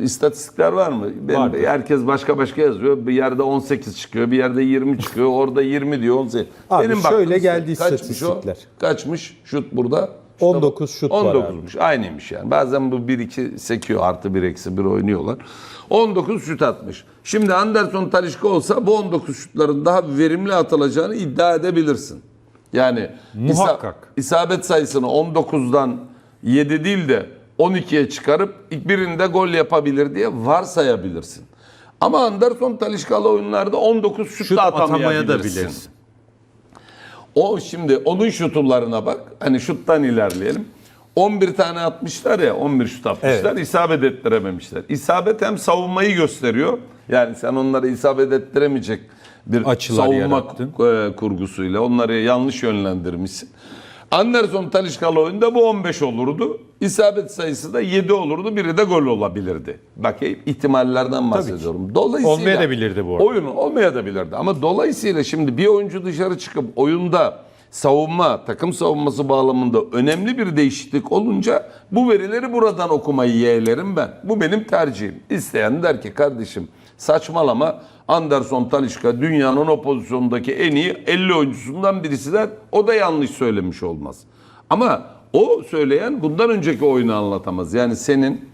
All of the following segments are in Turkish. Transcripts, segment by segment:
istatistikler var mı? Vardır. herkes başka başka yazıyor. Bir yerde 18 çıkıyor, bir yerde 20 çıkıyor. Orada 20 diyor, 18. Abi Benim şöyle geldi kaçmış istatistikler. O? Kaçmış şut burada? İşte 19 şut var abi. 19'muş. Aynıymış yani. Bazen bu 1-2 sekiyor artı 1 eksi 1 oynuyorlar. 19 şut atmış. Şimdi Anderson Talişka olsa bu 19 şutların daha verimli atılacağını iddia edebilirsin. Yani isa- Muhakkak. isabet sayısını 19'dan 7 değil de 12'ye çıkarıp ilk birinde gol yapabilir diye varsayabilirsin. Ama Anderson Talişkalı oyunlarda 19 şut, Şut da atamaya da atamayabilirsin. bilirsin. O şimdi onun şutlarına bak. Hani şuttan ilerleyelim. 11 tane atmışlar ya 11 şut atmışlar. Evet. isabet ettirememişler. İsabet hem savunmayı gösteriyor. Yani sen onları isabet ettiremeyecek bir Açılar savunma yarattın. e, kurgusuyla onları yanlış yönlendirmişsin. Anderson Talişkalı oyunda bu 15 olurdu. İsabet sayısı da 7 olurdu. Biri de gol olabilirdi. Bak ihtimallerden bahsediyorum. Dolayısıyla Olmayabilirdi bu arada. Oyunu olmayabilirdi. Ama dolayısıyla şimdi bir oyuncu dışarı çıkıp oyunda savunma, takım savunması bağlamında önemli bir değişiklik olunca bu verileri buradan okumayı yeğlerim ben. Bu benim tercihim. İsteyen der ki kardeşim saçmalama Anderson Talişka dünyanın o pozisyondaki en iyi 50 oyuncusundan birisi der. O da yanlış söylemiş olmaz. Ama o söyleyen bundan önceki oyunu anlatamaz. Yani senin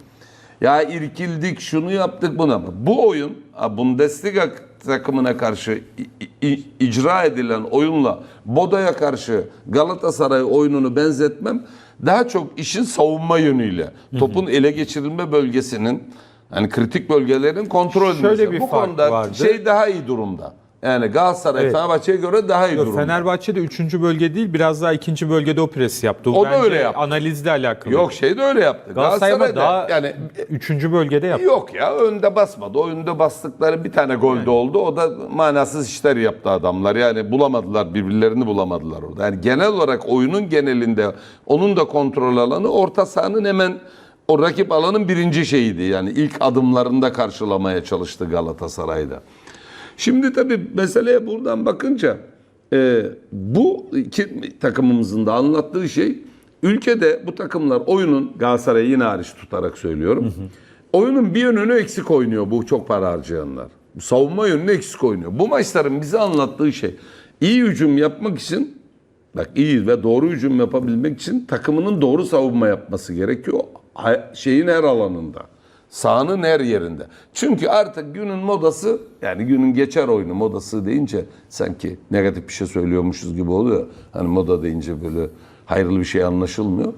ya irkildik şunu yaptık bunu ama bu oyun Bundesliga takımına karşı icra edilen oyunla Bodo'ya karşı Galatasaray oyununu benzetmem daha çok işin savunma yönüyle topun ele geçirilme bölgesinin yani kritik bölgelerin kontrol edilmesi. Şöyle bir bu fark konuda vardı. şey daha iyi durumda. Yani Galatasaray Evet. Fenerbahçe'ye göre daha iyi Yok, durumda. Fenerbahçe de 3. bölge değil biraz daha 2. bölgede o presi yaptı. O da Bence öyle yaptı. Analizle alakalı. Yok şey de öyle yaptı. Galatasaray ama Galatasaray'da daha yani 3. bölgede yaptı. Yok ya önde basmadı. O önde bastıkları bir tane gol de oldu. O da manasız işler yaptı adamlar. Yani bulamadılar birbirlerini bulamadılar orada. Yani genel olarak oyunun genelinde onun da kontrol alanı orta sahanın hemen o rakip alanın birinci şeyiydi. Yani ilk adımlarında karşılamaya çalıştı Galatasaray'da. Şimdi tabii meseleye buradan bakınca e, bu iki takımımızın da anlattığı şey ülkede bu takımlar oyunun Galatasaray'ı yine hariç tutarak söylüyorum. Oyunun bir yönünü eksik oynuyor bu çok para harcayanlar. Savunma yönünü eksik oynuyor. Bu maçların bize anlattığı şey iyi hücum yapmak için bak iyi ve doğru hücum yapabilmek için takımının doğru savunma yapması gerekiyor. Şeyin her alanında. Sahanın her yerinde. Çünkü artık günün modası yani günün geçer oyunu modası deyince sanki negatif bir şey söylüyormuşuz gibi oluyor. Hani moda deyince böyle hayırlı bir şey anlaşılmıyor.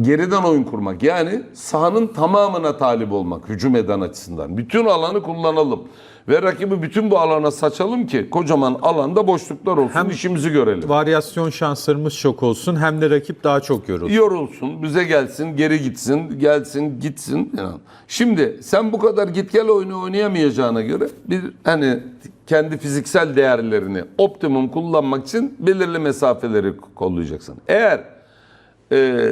Geriden oyun kurmak yani sahanın tamamına talip olmak hücum eden açısından. Bütün alanı kullanalım ve rakibi bütün bu alana saçalım ki kocaman alanda boşluklar olsun Hem- işimizi görelim. Varyasyon şanslarımız çok olsun hem de rakip daha çok yorulsun. yorulsun, bize gelsin, geri gitsin, gelsin, gitsin. Yani Şimdi sen bu kadar git gel oyunu oynayamayacağına göre bir hani kendi fiziksel değerlerini optimum kullanmak için belirli mesafeleri kollayacaksın. Eğer e,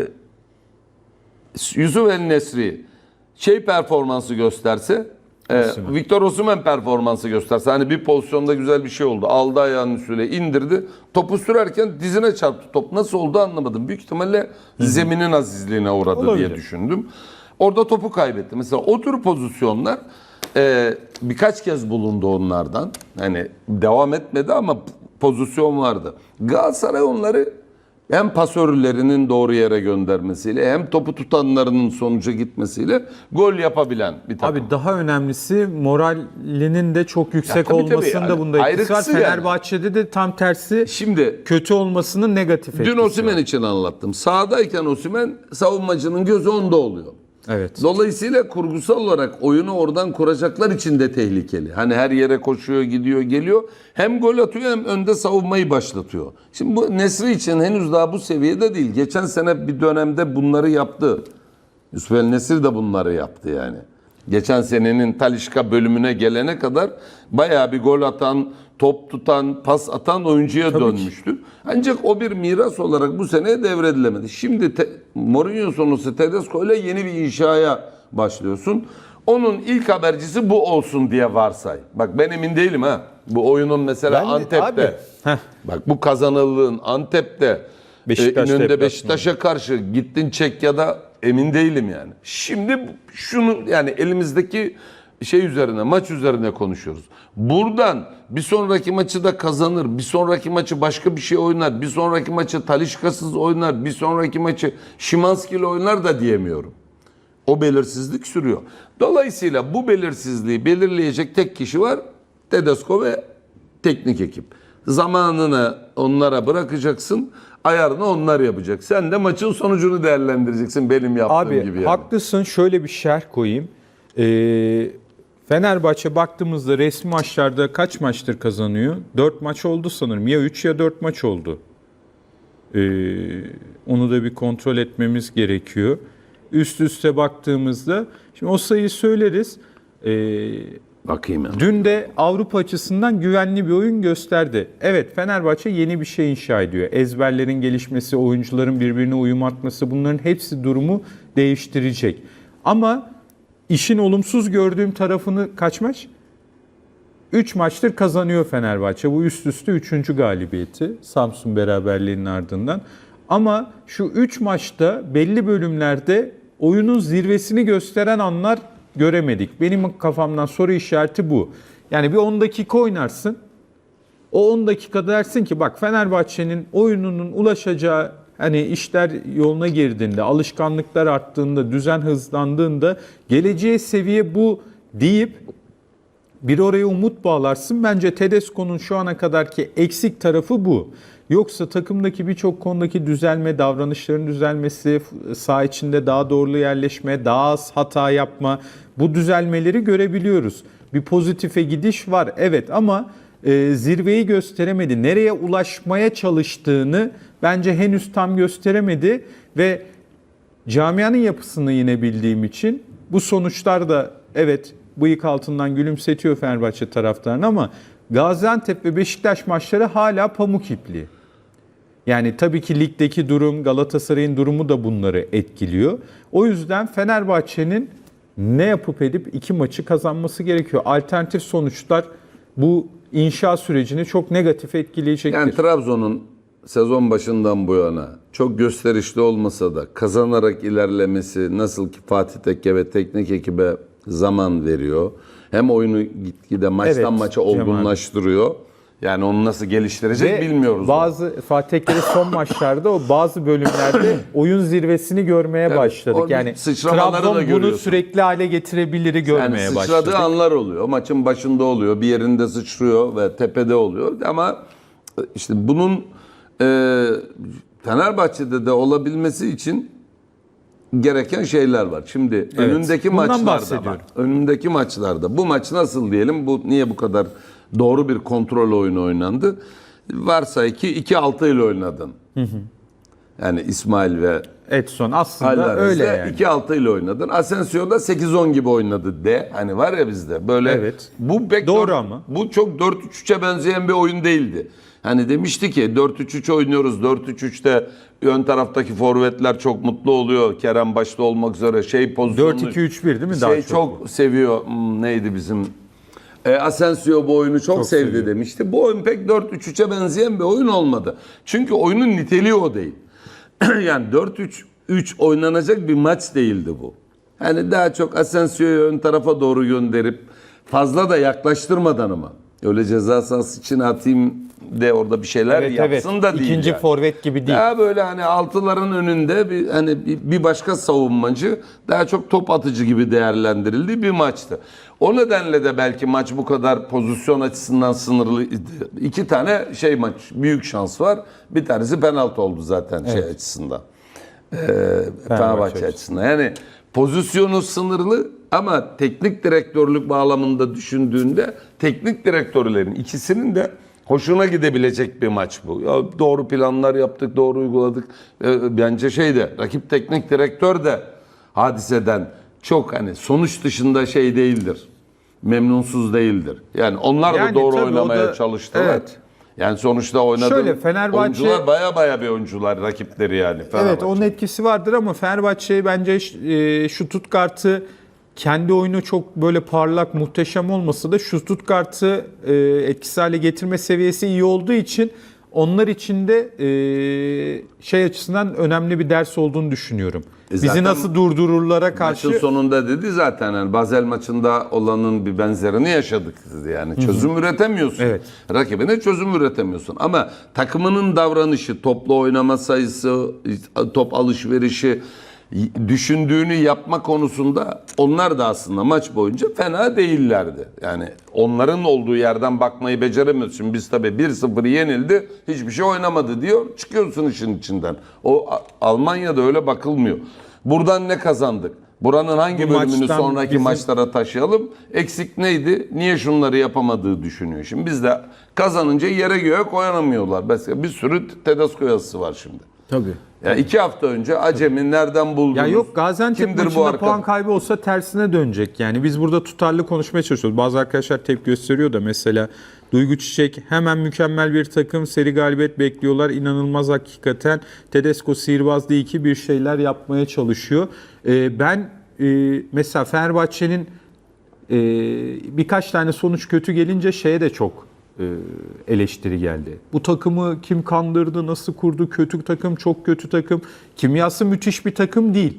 Yusuf El Nesri şey performansı gösterse e, Victor Osimhen performansı gösterse hani bir pozisyonda güzel bir şey oldu. Aldı ayağının üstüne indirdi. Topu sürerken dizine çarptı. Top nasıl oldu anlamadım. Büyük ihtimalle zeminin azizliğine uğradı Olabilir. diye düşündüm. Orada topu kaybetti. Mesela o tür pozisyonlar e, birkaç kez bulundu onlardan. Hani devam etmedi ama pozisyon vardı. Galatasaray onları hem pasörlerinin doğru yere göndermesiyle hem topu tutanlarının sonuca gitmesiyle gol yapabilen bir takım. Abi daha önemlisi moralinin de çok yüksek Ya tabii tabii olmasında yani bunda etkisi var. ayrıksı yani. Fenerbahçe'de de tam tersi Şimdi kötü olmasının negatif etkisi dün var. Osimhen için anlattım. Sağdayken Osimhen savunmacının gözü onda oluyor. Evet. Dolayısıyla kurgusal olarak oyunu oradan kuracaklar için de tehlikeli. Hani her yere koşuyor, gidiyor, geliyor. Hem gol atıyor hem önde savunmayı başlatıyor. Şimdi bu Nesri için henüz daha bu seviyede değil. Geçen sene bir dönemde bunları yaptı. Yusuf El Nesir de bunları yaptı yani. Geçen senenin Talişka bölümüne gelene kadar bayağı bir gol atan, top tutan, pas atan oyuncuya dönmüştü. Ancak o bir miras olarak bu sene devredilemedi. Şimdi te, Mourinho sonrası Tedesco ile yeni bir inşaya başlıyorsun. Onun ilk habercisi bu olsun diye varsay. Bak ben emin değilim ha. Bu oyunun mesela Ben Antep'te. abi. Bak bu kazanıldığın Antep'te e, önünde deplasmanı. Beşiktaş'a karşı gittin Çekya'da Emin değilim yani. Şimdi şunu yani elimizdeki şey üzerine, maç üzerine konuşuyoruz. Buradan bir sonraki maçı da kazanır, bir sonraki maçı başka bir şey oynar, bir sonraki maçı Talişkasız oynar, bir sonraki maçı Şimanski'yle oynar da diyemiyorum. O belirsizlik sürüyor. Dolayısıyla bu belirsizliği belirleyecek tek kişi var. Tedesco ve teknik ekip. Zamanını onlara bırakacaksın. Ayarını onlar yapacak. Sen de maçın sonucunu değerlendireceksin benim yaptığım Abi gibi. Yani. haklısın şöyle bir şerh koyayım. Ee, Fenerbahçe baktığımızda resmi maçlarda kaç maçtır kazanıyor? 4 maç oldu sanırım. Ya 3 ya 4 maç oldu. Ee, onu da bir kontrol etmemiz gerekiyor. Üst üste baktığımızda şimdi o sayıyı söyleriz. Ee, Bakayım yani. Dün de Avrupa açısından güvenli bir oyun gösterdi. Evet Fenerbahçe yeni bir şey inşa ediyor. Ezberlerin gelişmesi, oyuncuların birbirine uyum atması bunların hepsi durumu değiştirecek. Ama işin olumsuz gördüğüm tarafını kaç maç? 3 maçtır kazanıyor Fenerbahçe. Bu üst üste 3. galibiyeti Samsun beraberliğinin ardından. Ama şu 3 maçta belli bölümlerde oyunun zirvesini gösteren anlar göremedik. Benim kafamdan soru işareti bu. Yani bir 10 dakika oynarsın. O 10 dakika dersin ki bak Fenerbahçe'nin oyununun ulaşacağı hani işler yoluna girdiğinde, alışkanlıklar arttığında, düzen hızlandığında geleceğe seviye bu deyip bir oraya umut bağlarsın. Bence Tedesco'nun şu ana kadarki eksik tarafı bu. Yoksa takımdaki birçok konudaki düzelme, davranışların düzelmesi, saha içinde daha doğru yerleşme, daha az hata yapma bu düzelmeleri görebiliyoruz. Bir pozitife gidiş var evet ama e, zirveyi gösteremedi. Nereye ulaşmaya çalıştığını bence henüz tam gösteremedi ve Camianın yapısını yine bildiğim için bu sonuçlar da evet bıyık altından gülümsetiyor Fenerbahçe taraftarını ama Gaziantep ve Beşiktaş maçları hala pamuk ipliği. Yani tabii ki ligdeki durum, Galatasaray'ın durumu da bunları etkiliyor. O yüzden Fenerbahçe'nin ne yapıp edip iki maçı kazanması gerekiyor. Alternatif sonuçlar bu inşa sürecini çok negatif etkileyecektir. Yani Trabzon'un sezon başından bu yana çok gösterişli olmasa da kazanarak ilerlemesi nasıl ki Fatih Tekke ve teknik ekibe zaman veriyor. Hem oyunu gitgide maçtan Evet, maça Cemal. Yani onu nasıl geliştirecek Ve bilmiyoruz. Bazı Fatih Tekke'nin son maçlarda o bazı bölümlerde oyun zirvesini görmeye Evet, başladık. Yani da Trabzon bunu sürekli hale getirebiliri yani görmeye sıçradığı başladık. anlar oluyor. Maçın başında oluyor. Bir yerinde sıçrıyor ve tepede oluyor. Ama işte bunun e, Fenerbahçe'de de olabilmesi için gereken şeyler var. Şimdi önündeki bundan maçlarda bak. Önündeki maçlarda bu maç nasıl diyelim? Bu niye bu kadar doğru bir kontrol oyunu oynandı? Varsay ki 2-6 ile oynadın. Yani İsmail ve Edson aslında Alvarez'de öyle yani. 2-6 ile oynadın. Asensio da 8-10 gibi oynadı de. Hani var ya bizde böyle. Evet. Bu pek Doğru dört- ama. Bu çok 4-3-3'e benzeyen bir oyun değildi. Hani demişti ki 4-3-3 oynuyoruz. 4-3-3'te ön taraftaki forvetler çok mutlu oluyor. Kerem başta olmak üzere şey pozisyonu. 4-2-3-1 değil mi daha Şey çok? çok seviyor. Hmm, neydi bizim? E, Asensio bu oyunu çok, sevdi seviyor. demişti. Bu oyun pek 4-3-3'e benzeyen bir oyun olmadı. Çünkü oyunun niteliği o değil. yani 4-3-3 oynanacak bir maç değildi bu. Yani daha çok Asensio'yu ön tarafa doğru gönderip fazla da yaklaştırmadan ama. Öyle ceza sahası için atayım de orada bir şeyler Evet, yapsın evet. da değil. İkinci yani. forvet gibi değil. Daha böyle hani altıların önünde bir hani bir- başka savunmacı daha çok top atıcı gibi değerlendirildiği bir maçtı. O nedenle de belki maç bu kadar pozisyon açısından sınırlıydı. İki tane şey maç büyük şans var. Bir tanesi penaltı oldu zaten şey açısından. Ee, Fenerbahçe açısından. Yani pozisyonu sınırlı ama teknik direktörlük bağlamında düşündüğünde teknik direktörlerin ikisinin de hoşuna gidebilecek bir maç bu. Ya doğru planlar yaptık, doğru uyguladık. Ee, bence şey de rakip teknik direktör de hadiseden çok hani sonuç dışında şey değildir. Memnunsuz değildir. Yani onlar Yani da doğru oynamaya da- çalıştılar. evet. Yani sonuçta oynadı. Şöyle, Fenerbahçe- oyuncular baya baya bir oyuncular rakipleri yani. Evet onun etkisi vardır ama Fenerbahçe bence e, şu Stuttgart'ı kendi oyunu çok böyle parlak, muhteşem olmasa da Stuttgart'ı e, etkisiz hale getirme seviyesi iyi olduğu için onlar için de e, şey açısından önemli bir ders olduğunu düşünüyorum. Bizi zaten nasıl durdururlara karşı Maçın sonunda dedi zaten yani Basel maçında olanın bir benzerini yaşadık dedi yani. Çözüm üretemiyorsun. Evet. Rakibine çözüm üretemiyorsun. Ama takımının davranışı, toplu oynama sayısı, top alışverişi, düşündüğünü yapma konusunda onlar da aslında maç boyunca fena değillerdi. Yani onların olduğu yerden bakmayı beceremiyoruz. Şimdi biz tabii 1-0 yenildi, hiçbir şey oynamadı diyor. Çıkıyorsun işin içinden. O Almanya'da öyle bakılmıyor. Buradan ne kazandık? Buranın hangi Bu bölümünü sonraki bizim- maçlara taşıyalım? Eksik neydi? Niye şunları yapamadığı düşünüyor. Şimdi biz de kazanınca yere göğe koyamıyorlar. Mesela bir sürü Tedesco yazısı var şimdi. Tabii. Ya iki hafta önce Acemi nereden buldunuz? Ya yok Gaziantep Kimdir bu maçında arka- puan kaybı olsa tersine dönecek. Yani biz burada tutarlı konuşmaya çalışıyoruz. Bazı arkadaşlar tepki gösteriyor da mesela Duygu Çiçek hemen mükemmel bir takım seri galibiyet bekliyorlar. İnanılmaz hakikaten. Tedesco sihirbaz değil ki bir şeyler yapmaya çalışıyor. Ee, ben e, mesela Fenerbahçe'nin e, birkaç tane sonuç kötü gelince şeye de çok eleştiri geldi. Bu takımı kim kandırdı, nasıl kurdu, kötü takım, çok kötü takım. Kimyası müthiş bir takım değil.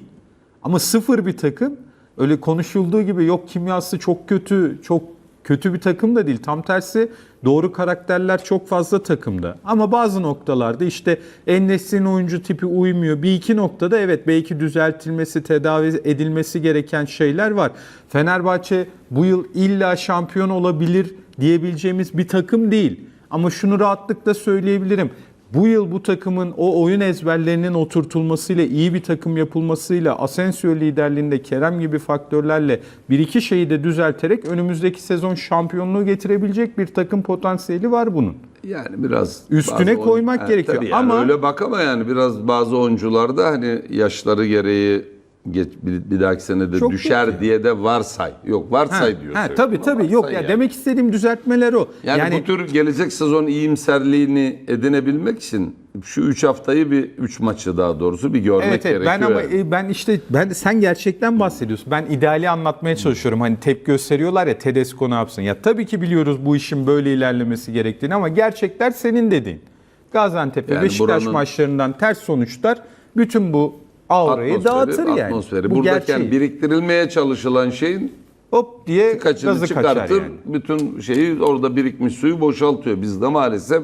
Ama sıfır bir takım. Öyle konuşulduğu gibi yok kimyası çok kötü, çok kötü bir takım da değil. Tam tersi doğru karakterler çok fazla takımda. Ama bazı noktalarda işte Enes'in oyuncu tipi uymuyor. Bir iki noktada evet belki düzeltilmesi, tedavi edilmesi gereken şeyler var. Fenerbahçe bu yıl illa şampiyon olabilir diyebileceğimiz bir takım değil. Ama şunu rahatlıkla söyleyebilirim. Bu yıl bu takımın o oyun ezberlerinin oturtulmasıyla, iyi bir takım yapılmasıyla, Asensio liderliğinde Kerem gibi faktörlerle bir iki şeyi de düzelterek önümüzdeki sezon şampiyonluğu getirebilecek bir takım potansiyeli var bunun. Yani biraz Üstüne koymak Ha, gerekiyor. tabii yani Ama- öyle bak ama yani biraz bazı oyuncularda hani yaşları gereği geç, bir, bir dahaki sene de Çok düşer değil diye de varsay. Yok varsay diyor. ha, tabii tabii yok ya yani. demek istediğim düzeltmeler o. Yani, bu tür gelecek sezon iyimserliğini edinebilmek için şu 3 haftayı bir 3 maçı daha doğrusu bir görmek Evet, evet. gerekiyor. ben ama yani. e, ben işte ben sen gerçekten bahsediyorsun. Ben ideali anlatmaya çalışıyorum. Hani tepki gösteriyorlar ya Tedesco ne yapsın? Ya tabii ki biliyoruz bu işin böyle ilerlemesi gerektiğini ama gerçekler senin dediğin. Gaziantep ve Yani Beşiktaş buranın- maçlarından ters sonuçlar bütün bu aurayı dağıtır yani. atmosferi. Bu Buradaki gerçeği. biriktirilmeye çalışılan şeyin hop diye kaçını gazı çıkartır. yani. Bütün şeyi orada birikmiş suyu boşaltıyor. Biz de maalesef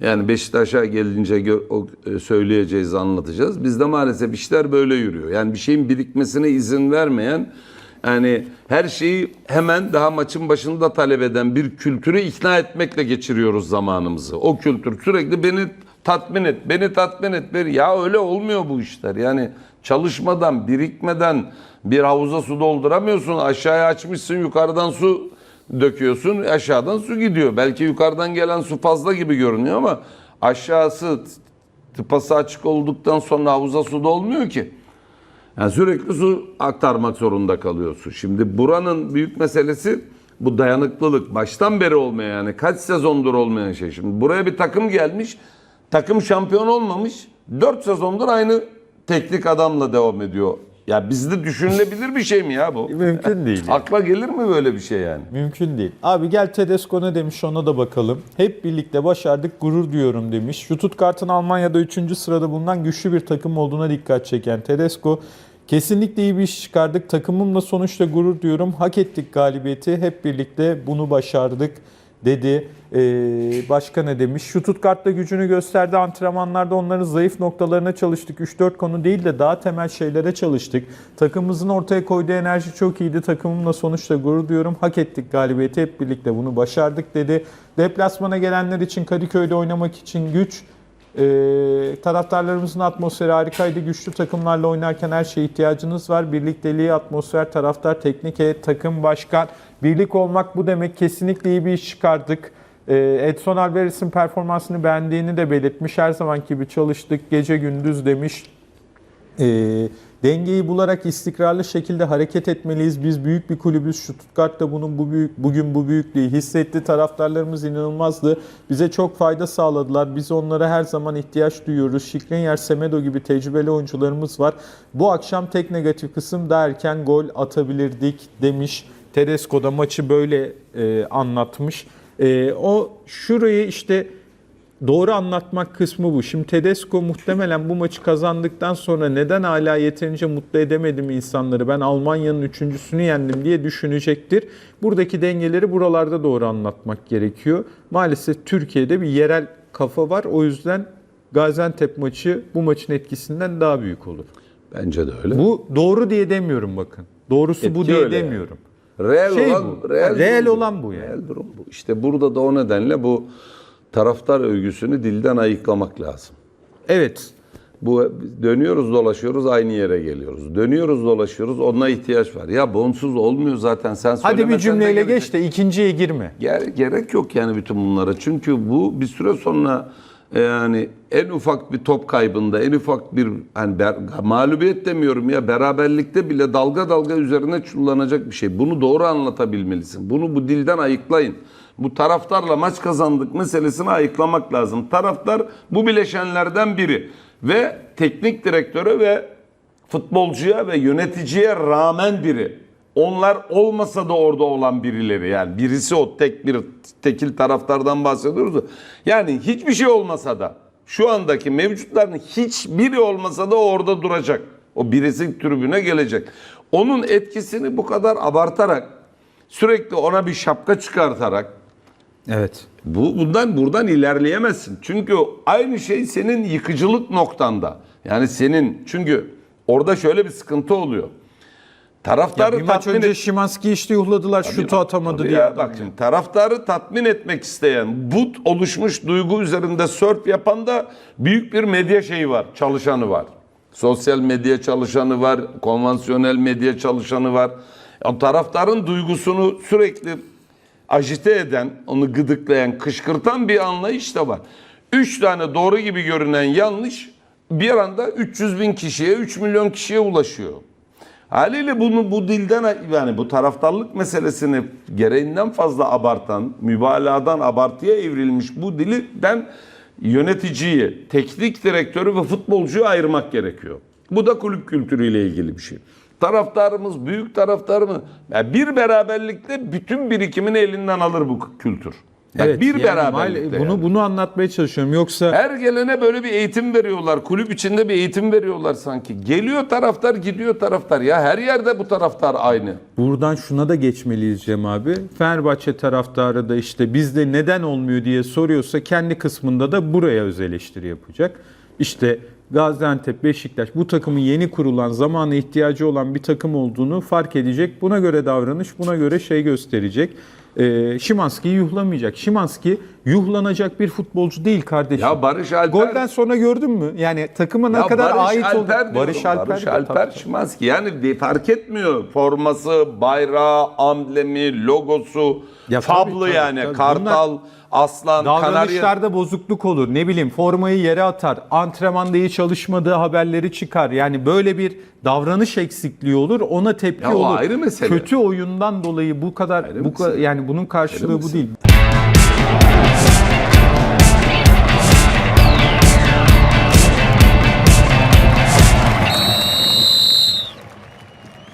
yani Beşiktaş'a gelince o e, söyleyeceğiz, anlatacağız. Bizde maalesef işler böyle yürüyor. Yani bir şeyin birikmesine izin vermeyen yani her şeyi hemen daha maçın başında talep eden bir kültürü ikna etmekle geçiriyoruz zamanımızı. O kültür sürekli beni tatmin et, beni tatmin et. beni- Ya öyle olmuyor bu işler. Yani çalışmadan, birikmeden bir havuza su dolduramıyorsun. Aşağıya açmışsın, yukarıdan su döküyorsun, aşağıdan su gidiyor. Belki yukarıdan gelen su fazla gibi görünüyor ama aşağısı tıpası açık olduktan sonra havuza su dolmuyor ki. Yani sürekli su aktarmak zorunda kalıyorsun. Şimdi buranın büyük meselesi bu dayanıklılık. Baştan beri olmayan yani kaç sezondur olmayan şey. Şimdi buraya bir takım gelmiş. Takım şampiyon olmamış. 4 sezondur aynı teknik adamla devam ediyor. Ya bizde düşünülebilir bir şey mi ya bu? Mümkün değil. Akla gelir mi böyle bir şey yani? Mümkün değil. Abi gel Tedesco ne demiş ona da bakalım. Hep birlikte başardık gurur duyuyorum demiş. Stuttgart'ın Almanya'da 3. sırada bulunan güçlü bir takım olduğuna dikkat çeken Tedesco kesinlikle iyi bir iş çıkardık. Takımımla sonuçta gurur duyuyorum. Hak ettik galibiyeti. Hep birlikte bunu başardık dedi. Ee, başka ne demiş? Stuttgart'ta gücünü gösterdi. Antrenmanlarda onların zayıf noktalarına çalıştık. 3-4 konu değil de daha temel şeylere çalıştık. Takımımızın ortaya koyduğu enerji çok iyiydi. Takımımla sonuçta gurur duyuyorum. Hak ettik galibiyeti. Hep birlikte bunu başardık dedi. Deplasmana gelenler için Kadıköy'de oynamak için güç. Ee, taraftarlarımızın atmosferi harikaydı. Güçlü takımlarla oynarken her şeye ihtiyacınız var. Birlikteliği, atmosfer, taraftar, teknik heyet, takım, başkan. Birlik olmak bu demek. Kesinlikle iyi bir iş çıkardık. Ee, Edson Alvarez'in performansını beğendiğini de belirtmiş. Her zamanki gibi çalıştık. Gece gündüz demiş. E, dengeyi bularak istikrarlı şekilde hareket etmeliyiz. Biz büyük bir kulübüz. Stuttgart da bunun bu büyük bugün bu büyüklüğü hissetti. Taraftarlarımız inanılmazdı. Bize çok fayda sağladılar. Biz onlara her zaman ihtiyaç duyuyoruz. Şikrinyer, Semedo gibi tecrübeli oyuncularımız var. Bu akşam tek negatif kısım daha erken gol atabilirdik demiş. Tedesco da maçı böyle e, anlatmış. E, o şurayı işte doğru anlatmak kısmı bu. Şimdi Tedesco muhtemelen bu maçı kazandıktan sonra neden hala yeterince mutlu edemedim insanları ben Almanya'nın üçüncüsünü yendim diye düşünecektir. Buradaki dengeleri buralarda doğru anlatmak gerekiyor. Maalesef Türkiye'de bir yerel kafa var. O yüzden Gaziantep maçı bu maçın etkisinden daha büyük olur. Bence de öyle. Bu doğru diye demiyorum bakın. Doğrusu bu Etki diye öyle yani. demiyorum. Reel Şey olan, bu. Reel, Ha, reel durum olan bu yani. Reel durum bu. İşte burada da o nedenle bu taraftar övgüsünü dilden ayıklamak lazım. Evet. Bu dönüyoruz dolaşıyoruz aynı yere geliyoruz. Dönüyoruz dolaşıyoruz ona ihtiyaç var. Ya bonsuz olmuyor zaten sen Hadi bir cümleyle gelecek. geç de ikinciye girme. Ger- gerek yok yani bütün bunlara. Çünkü bu bir süre sonra e, yani en ufak bir top kaybında, en ufak bir hani ber- mağlubiyet demiyorum ya beraberlikte bile dalga dalga üzerine çullanacak bir şey. Bunu doğru anlatabilmelisin. Bunu bu dilden ayıklayın. Bu taraftarla maç kazandık meselesini ayıklamak lazım. Taraftar bu bileşenlerden biri ve teknik direktöre ve futbolcuya ve yöneticiye rağmen biri. Onlar olmasa da orada olan birileri yani birisi o tek bir tekil taraftardan bahsediyoruz. Yani hiçbir şey olmasa da şu andaki mevcutların hiçbiri olmasa da orada duracak. O birisi tribüne gelecek. Onun etkisini bu kadar abartarak sürekli ona bir şapka çıkartarak Evet. bu bundan buradan ilerleyemezsin. Çünkü aynı şey senin yıkıcılık noktanda. Yani senin çünkü orada şöyle bir sıkıntı oluyor. Ya Taraftarı bir maç tatmin önce et- Şimanski işte yuhladılar, şutu atamadı Tabii diye. ya, bak ya. şimdi taraftarı tatmin etmek isteyen, bu oluşmuş duygu üzerinde sörf yapan da büyük bir medya şeyi var, çalışanı var. Sosyal medya çalışanı var, konvansiyonel medya çalışanı var. O taraftarın duygusunu sürekli ajite eden, onu gıdıklayan, kışkırtan bir anlayış da var. Üç tane doğru gibi görünen yanlış bir anda 300 bin kişiye, 3 milyon kişiye ulaşıyor. Haliyle bunu bu dilden yani bu taraftarlık meselesini gereğinden fazla abartan, mübalağadan abartıya evrilmiş bu dilden yöneticiyi, teknik direktörü ve futbolcuyu ayırmak gerekiyor. Bu da kulüp kültürüyle ilgili bir şey. Taraftarımız büyük taraftar mı? Yani bir beraberlikte bütün birikimini elinden alır bu kültür. Yani Evet, bir yani beraberlikte. bunu yani. bunu anlatmaya çalışıyorum. Yoksa Her gelene böyle bir eğitim veriyorlar. Kulüp içinde bir eğitim veriyorlar sanki. Geliyor taraftar, gidiyor taraftar. Ya her yerde bu taraftar aynı. buradan şuna da geçmeliyiz Cem abi. Fenerbahçe taraftarı da işte bizde neden olmuyor diye soruyorsa kendi kısmında da buraya öz eleştiri yapacak. İşte Gaziantep, Beşiktaş bu takımın yeni kurulan, zamana ihtiyacı olan bir takım olduğunu fark edecek. Buna göre davranış, buna göre şey gösterecek. Ee, Şimanski'yi yuhlamayacak. Şimanski yuhlanacak bir futbolcu değil kardeşim. Ya Barış Alper... Golden sonra gördün mü? Yani takıma ne Ya kadar Barış ait oldu. Barış Alper. Barış Alper. Şimanski. Yani de- fark etmiyor. Forması, bayrağı, amblemi, logosu, Ya tablo tabii, yani. tabii. Kartal, aslan, kanarya. Davranışlarda bozukluk olur. Ne bileyim formayı yere atar. Antrenmanda iyi çalışmadığı haberleri çıkar. Yani böyle bir davranış eksikliği olur. Ona tepki Ya olur. ayrı mesele. Kötü oyundan dolayı bu kadar bu mesele. yani bunun karşılığı Ayrı bu mesele. değil.